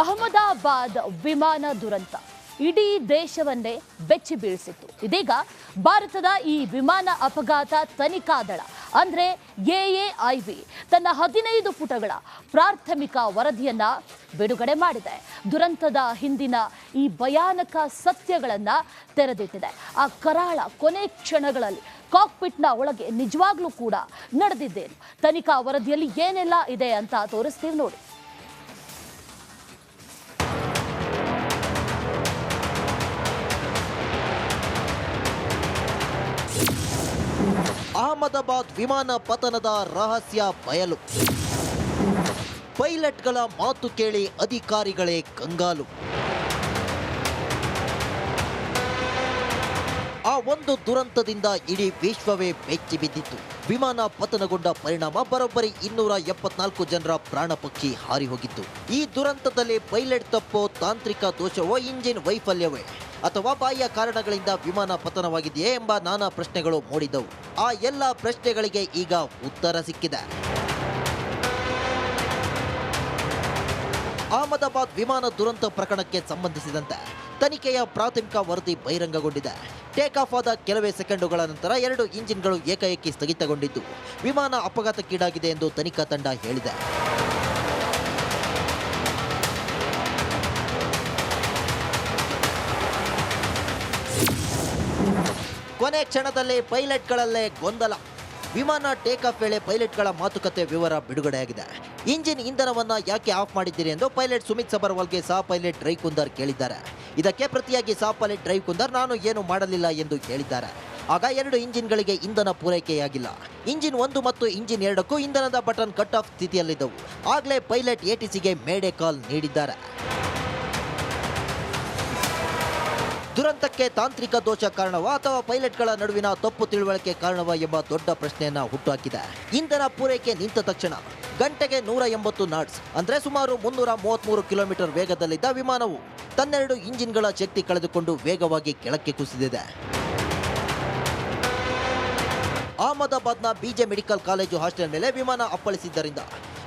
ಅಹಮದಾಬಾದ್ ವಿಮಾನ ದುರಂತ. ಇಡೀ ದೇಶವನ್ನೇ ಬೆಚ್ಚಿ ಬೀಳಿಸಿತ್ತು. ಇದೀಗ ಭಾರತದ ಈ ವಿಮಾನ ಅಪಘಾತ ತನಿಖಾ ದಳ ಅಂದ್ರೆ ಎಎಐವಿ ತನ್ನ ಹದಿನೈದು ಪುಟಗಳ ಪ್ರಾಥಮಿಕ ವರದಿಯನ್ನ ಬಿಡುಗಡೆ ಮಾಡಿದೆ. ದುರಂತದ ಹಿಂದಿನ ಈ ಭಯಾನಕ ಸತ್ಯಗಳನ್ನು ತೆರೆದಿಟ್ಟಿದೆ. ಆ ಕರಾಳ ಕೊನೆ ಕ್ಷಣಗಳಲ್ಲಿ ಕಾಕ್ಪಿಟ್ನ ಒಳಗೆ ನಿಜವಾಗ್ಲೂ ಕೂಡ ನಡೆದಿದ್ದೇನು? ತನಿಖಾ ವರದಿಯಲ್ಲಿ ಏನೆಲ್ಲ ಇದೆ ಅಂತ ತೋರಿಸ್ತೀವಿ ನೋಡಿ. ಅಹಮದಾಬಾದ್ ವಿಮಾನ ಪತನದ ರಹಸ್ಯ ಬಯಲು. ಪೈಲಟ್ಗಳ ಮಾತು ಕೇಳಿ ಅಧಿಕಾರಿಗಳೇ ಕಂಗಾಲು. ಆ ಒಂದು ದುರಂತದಿಂದ ಇಡೀ ವಿಶ್ವವೇ ಬೆಚ್ಚಿ ಬಿದ್ದಿತ್ತು. ವಿಮಾನ ಪತನಗೊಂಡ ಪರಿಣಾಮ ಬರೋಬ್ಬರಿ ಇನ್ನೂರ ಎಪ್ಪತ್ನಾಲ್ಕು ಜನರ ಪ್ರಾಣ ಪಕ್ಷಿ ಹಾರಿ ಹೋಗಿತ್ತು. ಈ ದುರಂತದಲ್ಲಿ ಪೈಲಟ್ ತಪ್ಪೋ ತಾಂತ್ರಿಕ ದೋಷವೋ, ಇಂಜಿನ್ ವೈಫಲ್ಯವೇ? ಅಥವಾ ಬಾಹ್ಯ ಕಾರಣಗಳಿಂದ ವಿಮಾನ ಪತನವಾಗಿದೆಯೇ ಎಂಬ ನಾನಾ ಪ್ರಶ್ನೆಗಳು ಮೂಡಿದ್ದವು. ಆ ಎಲ್ಲ ಪ್ರಶ್ನೆಗಳಿಗೆ ಈಗ ಉತ್ತರ ಸಿಕ್ಕಿದೆ. ಅಹಮದಾಬಾದ್ ವಿಮಾನ ದುರಂತ ಪ್ರಕರಣಕ್ಕೆ ಸಂಬಂಧಿಸಿದಂತೆ ತನಿಖೆಯ ಪ್ರಾಥಮಿಕ ವರದಿ ಬಹಿರಂಗಗೊಂಡಿದೆ. ಟೇಕ್ ಆಫ್ ಆದ ಕೆಲವೇ ಸೆಕೆಂಡುಗಳ ನಂತರ ಎರಡು ಇಂಜಿನ್ಗಳು ಏಕಾಏಕಿ ಸ್ಥಗಿತಗೊಂಡಿದ್ದು, ವಿಮಾನ ಅಪಘಾತಕ್ಕೀಡಾಗಿದೆ ಎಂದು ತನಿಖಾ ತಂಡ ಹೇಳಿದೆ. ಕೊನೆ ಕ್ಷಣದಲ್ಲಿ ಪೈಲಟ್ಗಳಲ್ಲೇ ಗೊಂದಲ. ವಿಮಾನ ಟೇಕ್ ಆಫ್ ವೇಳೆ ಪೈಲಟ್ಗಳ ಮಾತುಕತೆ ವಿವರ ಬಿಡುಗಡೆಯಾಗಿದೆ. ಇಂಜಿನ್ ಇಂಧನವನ್ನ ಯಾಕೆ ಆಫ್ ಮಾಡಿದ್ದೀರಿ ಎಂದು ಪೈಲಟ್ ಸುಮಿತ್ ಸಬರ್ವಾಲ್ಗೆ ಸಹ ಪೈಲಟ್ ರೈ ಕುಂದರ್ ಕೇಳಿದ್ದಾರೆ. ಇದಕ್ಕೆ ಪ್ರತಿಯಾಗಿ ಸಹ ಪೈಲಟ್ ರೈ ಕುಂದರ್ ನಾನು ಏನು ಮಾಡಲಿಲ್ಲ ಎಂದು ಹೇಳಿದ್ದಾರೆ. ಆಗ ಎರಡು ಇಂಜಿನ್ಗಳಿಗೆ ಇಂಧನ ಪೂರೈಕೆಯಾಗಿಲ್ಲ. ಇಂಜಿನ್ ಒಂದು ಮತ್ತು ಇಂಜಿನ್ ಎರಡಕ್ಕೂ ಇಂಧನದ ಬಟನ್ ಕಟ್ ಆಫ್ ಸ್ಥಿತಿಯಲ್ಲಿದ್ದವು. ಆಗಲೇ ಪೈಲಟ್ ಎಟಿಸಿಗೆ ಮೇಡೆ ಕಾಲ್ ನೀಡಿದ್ದಾರೆ. ದುರಂತಕ್ಕೆ ತಾಂತ್ರಿಕ ದೋಷ ಕಾರಣವ ಅಥವಾ ಪೈಲಟ್ಗಳ ನಡುವಿನ ತಪ್ಪು ತಿಳುವಳಿಕೆ ಕಾರಣವ ಎಂಬ ದೊಡ್ಡ ಪ್ರಶ್ನೆಯನ್ನ ಹುಟ್ಟುಹಾಕಿದೆ. ಇಂಧನ ಪೂರೈಕೆ ನಿಂತ ತಕ್ಷಣ ಗಂಟೆಗೆ ನೂರ ಎಂಬತ್ತು ನಾಟ್ಸ್, ಅಂದ್ರೆ ಸುಮಾರು ಮುನ್ನೂರ ಮೂವತ್ಮೂರು ಕಿಲೋಮೀಟರ್ ವೇಗದಲ್ಲಿದ್ದ ವಿಮಾನವು ತನ್ನೆರಡು ಇಂಜಿನ್ಗಳ ಶಕ್ತಿ ಕಳೆದುಕೊಂಡು ವೇಗವಾಗಿ ಕೆಳಕ್ಕೆ ಕುಸಿದಿದೆ. ಅಹಮದಾಬಾದ್ನ ಬಿಜೆ ಮೆಡಿಕಲ್ ಕಾಲೇಜು ಹಾಸ್ಟೆಲ್ ಮೇಲೆ ವಿಮಾನ ಅಪ್ಪಳಿಸಿದ್ದರಿಂದ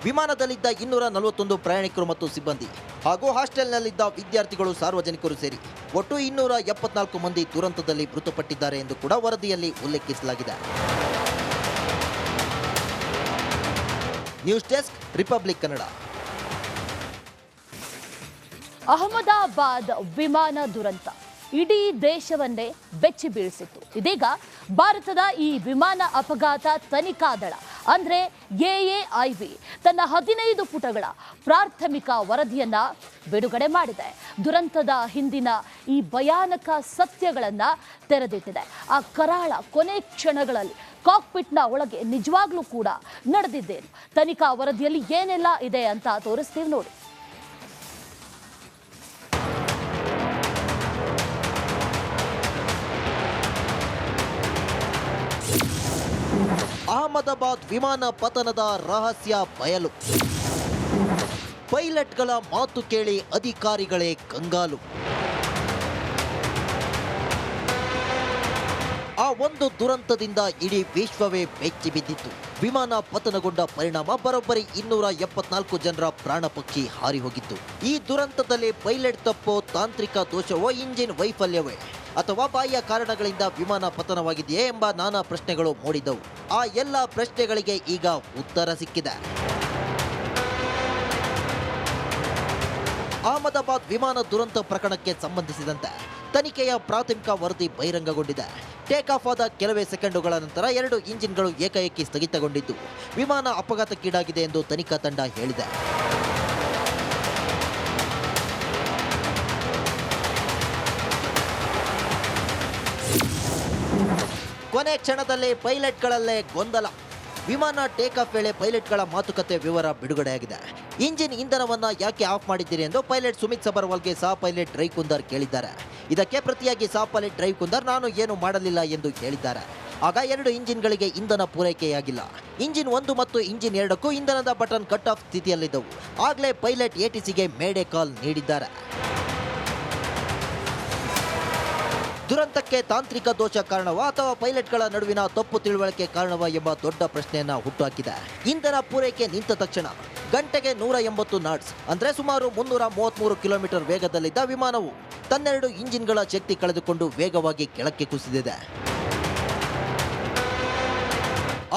ವಿಮಾನದಲ್ಲಿದ್ದ ಇನ್ನೂರ ನಲವತ್ತೊಂದು ಪ್ರಯಾಣಿಕರು ಮತ್ತು ಸಿಬ್ಬಂದಿ ಹಾಗೂ ಹಾಸ್ಟೆಲ್ನಲ್ಲಿದ್ದ ವಿದ್ಯಾರ್ಥಿಗಳು ಸಾರ್ವಜನಿಕರು ಸೇರಿ ಒಟ್ಟು ಇನ್ನೂರ ಎಪ್ಪತ್ನಾಲ್ಕು ಮಂದಿ ದುರಂತದಲ್ಲಿ ಮೃತಪಟ್ಟಿದ್ದಾರೆ ಎಂದು ಕೂಡ ವರದಿಯಲ್ಲಿ ಉಲ್ಲೇಖಿಸಲಾಗಿದೆ. News desk, Republic Kannada. Ahmedabad ವಿಮಾನ ದುರಂತ. ಇಡೀ ದೇಶವನ್ನೇ ಬೆಚ್ಚಿ ಬೀಳಿಸಿತ್ತು. ಇದೀಗ ಭಾರತದ ಈ ವಿಮಾನ ಅಪಘಾತ ತನಿಖಾ ದಳ ಅಂದ್ರೆ ಎಎಐವಿ ತನ್ನ ಹದಿನೈದು ಪುಟಗಳ ಪ್ರಾಥಮಿಕ ವರದಿಯನ್ನ ಬಿಡುಗಡೆ ಮಾಡಿದೆ. ದುರಂತದ ಹಿಂದಿನ ಈ ಭಯಾನಕ ಸತ್ಯಗಳನ್ನು ತೆರೆದಿಟ್ಟಿದೆ. ಆ ಕರಾಳ ಕೊನೆ ಕ್ಷಣಗಳಲ್ಲಿ ಕಾಕ್ಪಿಟ್ನ ಒಳಗೆ ನಿಜವಾಗ್ಲೂ ಕೂಡ ನಡೆದಿದ್ದೇನು? ತನಿಖಾ ವರದಿಯಲ್ಲಿ ಏನೆಲ್ಲ ಇದೆ ಅಂತ ತೋರಿಸ್ತೀವಿ ನೋಡಿ. ಅಹಮದಾಬಾದ್ ವಿಮಾನ ಪತನದ ರಹಸ್ಯ ಬಯಲು. ಪೈಲಟ್ಗಳ ಮಾತು ಕೇಳಿ ಅಧಿಕಾರಿಗಳೇ ಕಂಗಾಲು. ಆ ಒಂದು ದುರಂತದಿಂದ ಇಡೀ ವಿಶ್ವವೇ ಬೆಚ್ಚಿ ಬಿದ್ದಿತ್ತು. ವಿಮಾನ ಪತನಗೊಂಡ ಪರಿಣಾಮ ಬರೋಬ್ಬರಿ ಇನ್ನೂರ ಎಪ್ಪತ್ನಾಲ್ಕು ಜನರ ಪ್ರಾಣ ಪಕ್ಷಿ ಹಾರಿ ಹೋಗಿತ್ತು. ಈ ದುರಂತದಲ್ಲಿ ಪೈಲಟ್ ತಪ್ಪೋ ತಾಂತ್ರಿಕ ದೋಷವೋ, ಇಂಜಿನ್ ವೈಫಲ್ಯವೇ? ಅಥವಾ ಬಾಹ್ಯ ಕಾರಣಗಳಿಂದ ವಿಮಾನ ಪತನವಾಗಿದೆಯೇ ಎಂಬ ನಾನಾ ಪ್ರಶ್ನೆಗಳು ಮೂಡಿದವು ಆ ಎಲ್ಲ ಪ್ರಶ್ನೆಗಳಿಗೆ ಈಗ ಉತ್ತರ ಸಿಕ್ಕಿದೆ. ಅಹಮದಾಬಾದ್ ವಿಮಾನ ದುರಂತ ಪ್ರಕರಣಕ್ಕೆ ಸಂಬಂಧಿಸಿದಂತೆ ತನಿಖೆಯ ಪ್ರಾಥಮಿಕ ವರದಿ ಬಹಿರಂಗಗೊಂಡಿದೆ. ಟೇಕ್ ಆಫ್ ಆದ ಕೆಲವೇ ಸೆಕೆಂಡುಗಳ ನಂತರ ಎರಡು ಇಂಜಿನ್ಗಳು ಏಕಾಏಕಿ ಸ್ಥಗಿತಗೊಂಡಿದ್ದು, ವಿಮಾನ ಅಪಘಾತಕ್ಕೀಡಾಗಿದೆ ಎಂದು ತನಿಖಾ ತಂಡ ಹೇಳಿದೆ. ಕೊನೆ ಕ್ಷಣದಲ್ಲಿ ಪೈಲಟ್ಗಳಲ್ಲೇ ಗೊಂದಲ. ವಿಮಾನ ಟೇಕ್ ಆಫ್ ವೇಳೆ ಪೈಲಟ್ಗಳ ಮಾತುಕತೆ ವಿವರ ಬಿಡುಗಡೆಯಾಗಿದೆ. ಇಂಜಿನ್ ಇಂಧನವನ್ನ ಯಾಕೆ ಆಫ್ ಮಾಡಿದ್ದೀರಿ ಎಂದು ಪೈಲಟ್ ಸುಮಿತ್ ಸಬರ್ವಾಲ್ಗೆ ಸಹ ಪೈಲಟ್ ರೈ ಕುಂದರ್ ಕೇಳಿದ್ದಾರೆ. ಇದಕ್ಕೆ ಪ್ರತಿಯಾಗಿ ಸಹ ಪೈಲಟ್ ರೈ ಕುಂದರ್ ನಾನು ಏನು ಮಾಡಲಿಲ್ಲ ಎಂದು ಹೇಳಿದ್ದಾರೆ. ಆಗ ಎರಡು ಇಂಜಿನ್ಗಳಿಗೆ ಇಂಧನ ಪೂರೈಕೆಯಾಗಿಲ್ಲ. ಇಂಜಿನ್ ಒಂದು ಮತ್ತು ಇಂಜಿನ್ ಎರಡಕ್ಕೂ ಇಂಧನದ ಬಟನ್ ಕಟ್ ಆಫ್ ಸ್ಥಿತಿಯಲ್ಲಿದ್ದವು. ಆಗಲೇ ಪೈಲಟ್ ಎಟಿಸಿಗೆ ಮೇಡೆ ಕಾಲ್ ನೀಡಿದ್ದಾರೆ. ದುರಂತಕ್ಕೆ ತಾಂತ್ರಿಕ ದೋಷ ಕಾರಣವ ಅಥವಾ ಪೈಲಟ್ಗಳ ನಡುವಿನ ತಪ್ಪು ತಿಳುವಳಿಕೆ ಕಾರಣವ ಎಂಬ ದೊಡ್ಡ ಪ್ರಶ್ನೆಯನ್ನ ಹುಟ್ಟುಹಾಕಿದೆ. ಇಂಧನ ಪೂರೈಕೆ ನಿಂತ ತಕ್ಷಣ ಗಂಟೆಗೆ ನೂರ ಎಂಬತ್ತು ನಾಟ್ಸ್, ಅಂದ್ರೆ ಸುಮಾರು ಮುನ್ನೂರ ಮೂವತ್ಮೂರು ಕಿಲೋಮೀಟರ್ ವೇಗದಲ್ಲಿದ್ದ ವಿಮಾನವು ತನ್ನೆರಡು ಇಂಜಿನ್ಗಳ ಶಕ್ತಿ ಕಳೆದುಕೊಂಡು ವೇಗವಾಗಿ ಕೆಳಕ್ಕೆ ಕುಸಿದಿದೆ.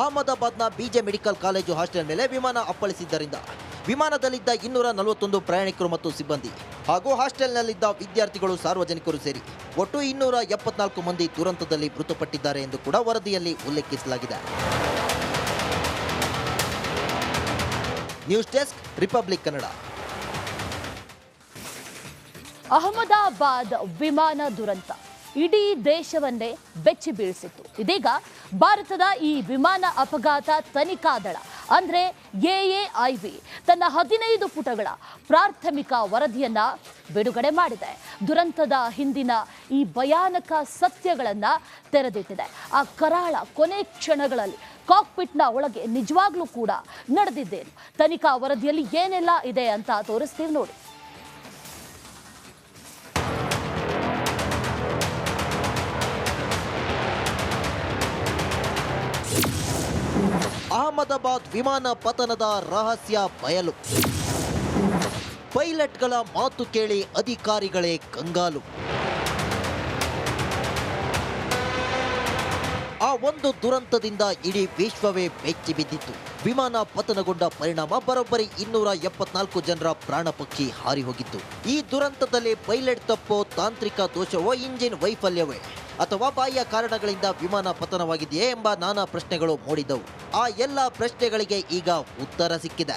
ಅಹಮದಾಬಾದ್ನ ಬಿಜೆ ಮೆಡಿಕಲ್ ಕಾಲೇಜು ಹಾಸ್ಟೆಲ್ ಮೇಲೆ ವಿಮಾನ ಅಪ್ಪಳಿಸಿದ್ದರಿಂದ ವಿಮಾನದಲ್ಲಿದ್ದ ಇನ್ನೂರ ನಲವತ್ತೊಂದು ಪ್ರಯಾಣಿಕರು ಮತ್ತು ಸಿಬ್ಬಂದಿ ಹಾಗೂ ಹಾಸ್ಟೆಲ್ನಲ್ಲಿದ್ದ ವಿದ್ಯಾರ್ಥಿಗಳು ಸಾರ್ವಜನಿಕರು ಸೇರಿ ಒಟ್ಟು ಇನ್ನೂರ ಎಪ್ಪತ್ನಾಲ್ಕು ಮಂದಿ ದುರಂತದಲ್ಲಿ ಮೃತಪಟ್ಟಿದ್ದಾರೆ ಎಂದು ಕೂಡ ವರದಿಯಲ್ಲಿ ಉಲ್ಲೇಖಿಸಲಾಗಿದೆ. News desk, Republic Kannada. Ahmedabad ವಿಮಾನ ದುರಂತ. ಇಡೀ ದೇಶವನ್ನೇ ಬೆಚ್ಚಿ ಬೀಳಿಸಿತ್ತು ಇದೀಗ ಭಾರತದ ಈ ವಿಮಾನ ಅಪಘಾತ ತನಿಖಾ ದಳ. ಅಂದ್ರೆ ವಿ ತನ್ನ ಹದಿನೈದು ಪುಟಗಳ ಪ್ರಾಥಮಿಕ ವರದಿಯನ್ನು ಬಿಡುಗಡೆ ಮಾಡಿದೆ. ದುರಂತದ ಹಿಂದಿನ ಈ ಭಯಾನಕ ಸತ್ಯಗಳನ್ನು ತೆರೆದಿಟ್ಟಿದೆ. ಆ ಕರಾಳ ಕೊನೆ ಕ್ಷಣಗಳಲ್ಲಿ ಕಾಕ್ಪಿಟ್ನ ಒಳಗೆ ನಿಜವಾಗ್ಲೂ ಕೂಡ ನಡೆದಿದ್ದೇನು. ತನಿಖಾ ವರದಿಯಲ್ಲಿ ಏನೆಲ್ಲ ಇದೆ ಅಂತ ತೋರಿಸ್ತೀವಿ ನೋಡಿ. ಅಹಮದಾಬಾದ್ ವಿಮಾನ ಪತನದ ರಹಸ್ಯ ಬಯಲು. ಪೈಲಟ್ಗಳ ಮಾತು ಕೇಳಿ ಅಧಿಕಾರಿಗಳೇ ಕಂಗಾಲು. ಆ ಒಂದು ದುರಂತದಿಂದ ಇಡೀ ವಿಶ್ವವೇ ಬೆಚ್ಚಿ ಬಿದ್ದಿತ್ತು. ವಿಮಾನ ಪತನಗೊಂಡ ಪರಿಣಾಮ ಬರೋಬ್ಬರಿ ಇನ್ನೂರ ಎಪ್ಪತ್ನಾಲ್ಕು ಜನರ ಪ್ರಾಣ ಪಕ್ಷಿ ಹಾರಿ ಹೋಗಿತ್ತು. ಈ ದುರಂತದಲ್ಲಿ ಪೈಲಟ್ ತಪ್ಪೋ ತಾಂತ್ರಿಕ ದೋಷವೋ, ಇಂಜಿನ್ ವೈಫಲ್ಯವೇ? ಅಥವಾ ಬಾಹ್ಯ ಕಾರಣಗಳಿಂದ ವಿಮಾನ ಪತನವಾಗಿದೆಯೇ ಎಂಬ ನಾನಾ ಪ್ರಶ್ನೆಗಳು ಮೂಡಿದ್ದವು. ಆ ಎಲ್ಲ ಪ್ರಶ್ನೆಗಳಿಗೆ ಈಗ ಉತ್ತರ ಸಿಕ್ಕಿದೆ.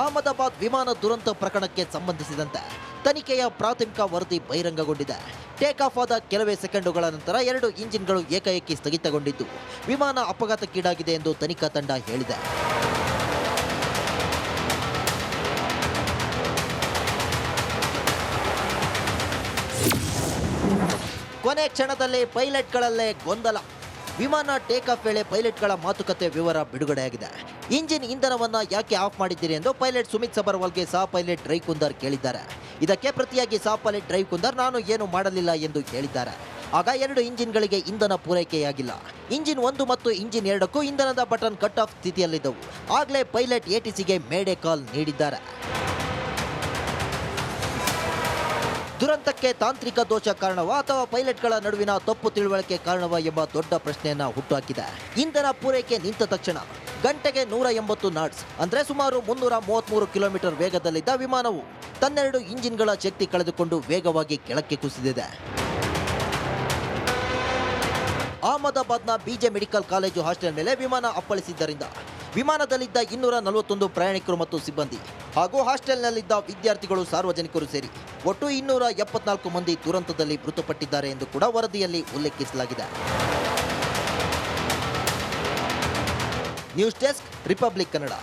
ಅಹಮದಾಬಾದ್ ವಿಮಾನ ದುರಂತ ಪ್ರಕರಣಕ್ಕೆ ಸಂಬಂಧಿಸಿದಂತೆ ತನಿಖೆಯ ಪ್ರಾಥಮಿಕ ವರದಿ ಬಹಿರಂಗಗೊಂಡಿದೆ. ಟೇಕ್ ಆಫ್ ಆದ ಕೆಲವೇ ಸೆಕೆಂಡುಗಳ ನಂತರ ಎರಡು ಇಂಜಿನ್ಗಳು ಏಕಾಏಕಿ ಸ್ಥಗಿತಗೊಂಡಿದ್ದು, ವಿಮಾನ ಅಪಘಾತಕ್ಕೀಡಾಗಿದೆ ಎಂದು ತನಿಖಾ ತಂಡ ಹೇಳಿದೆ. ಕೊನೆ ಕ್ಷಣದಲ್ಲಿ ಪೈಲಟ್ಗಳಲ್ಲೇ ಗೊಂದಲ. ವಿಮಾನ ಟೇಕ್ ಆಫ್ ವೇಳೆ ಪೈಲಟ್ಗಳ ಮಾತುಕತೆ ವಿವರ ಬಿಡುಗಡೆಯಾಗಿದೆ. ಇಂಜಿನ್ ಇಂಧನವನ್ನ ಯಾಕೆ ಆಫ್ ಮಾಡಿದ್ದೀರಿ ಎಂದು ಪೈಲಟ್ ಸುಮಿತ್ ಸಬರ್ವಾಲ್ಗೆ ಸಹ ಪೈಲಟ್ ರೈ ಕುಂದರ್ ಕೇಳಿದ್ದಾರೆ. ಇದಕ್ಕೆ ಪ್ರತಿಯಾಗಿ ಸಹ ಪೈಲಟ್ ಡ್ರೈ ಕುಂದರ್ ನಾನು ಏನು ಮಾಡಲಿಲ್ಲ ಎಂದು ಹೇಳಿದ್ದಾರೆ. ಆಗ ಎರಡು ಇಂಜಿನ್ಗಳಿಗೆ ಇಂಧನ ಪೂರೈಕೆಯಾಗಿಲ್ಲ. ಇಂಜಿನ್ ಒಂದು ಮತ್ತು ಇಂಜಿನ್ ಎರಡಕ್ಕೂ ಇಂಧನದ ಬಟನ್ ಕಟ್ ಆಫ್ ಸ್ಥಿತಿಯಲ್ಲಿದ್ದವು. ಆಗಲೇ ಪೈಲಟ್ ಎಟಿಸಿಗೆ ಮೇಡೆ ಕಾಲ್ ನೀಡಿದ್ದಾರೆ. ದುರಂತಕ್ಕೆ ತಾಂತ್ರಿಕ ದೋಷ ಕಾರಣವ ಅಥವಾ ಪೈಲಟ್ಗಳ ನಡುವಿನ ತಪ್ಪು ತಿಳುವಳಿಕೆ ಕಾರಣವ ಎಂಬ ದೊಡ್ಡ ಪ್ರಶ್ನೆಯನ್ನ ಹುಟ್ಟುಹಾಕಿದೆ. ಇಂಧನ ಪೂರೈಕೆ ನಿಂತ ತಕ್ಷಣ ಗಂಟೆಗೆ ನೂರ ಎಂಬತ್ತು ನಾಟ್ಸ್, ಅಂದ್ರೆ ಸುಮಾರು ಮುನ್ನೂರ ಮೂವತ್ಮೂರು ಕಿಲೋಮೀಟರ್ ವೇಗದಲ್ಲಿದ್ದ ವಿಮಾನವು ತನ್ನೆರಡು ಇಂಜಿನ್ಗಳ ಶಕ್ತಿ ಕಳೆದುಕೊಂಡು ವೇಗವಾಗಿ ಕೆಳಕ್ಕೆ ಕುಸಿದಿದೆ. ಅಹಮದಾಬಾದ್ನ ಬಿಜೆ ಮೆಡಿಕಲ್ ಕಾಲೇಜು ಹಾಸ್ಟೆಲ್ ಮೇಲೆ ವಿಮಾನ ಅಪ್ಪಳಿಸಿದ್ದರಿಂದ ವಿಮಾನದಲ್ಲಿದ್ದ ಇನ್ನೂರ ನಲವತ್ತೊಂದು ಪ್ರಯಾಣಿಕರು ಮತ್ತು ಸಿಬ್ಬಂದಿ ಹಾಗೂ ಹಾಸ್ಟೆಲ್ನಲ್ಲಿದ್ದ ವಿದ್ಯಾರ್ಥಿಗಳು ಸಾರ್ವಜನಿಕರು ಸೇರಿ ಒಟ್ಟು ಇನ್ನೂರ ಎಪ್ಪತ್ನಾಲ್ಕು ಮಂದಿ ದುರಂತದಲ್ಲಿ ಮೃತಪಟ್ಟಿದ್ದಾರೆ ಎಂದು ಕೂಡ ವರದಿಯಲ್ಲಿ ಉಲ್ಲೇಖಿಸಲಾಗಿದೆ. News desk Republic Kannada.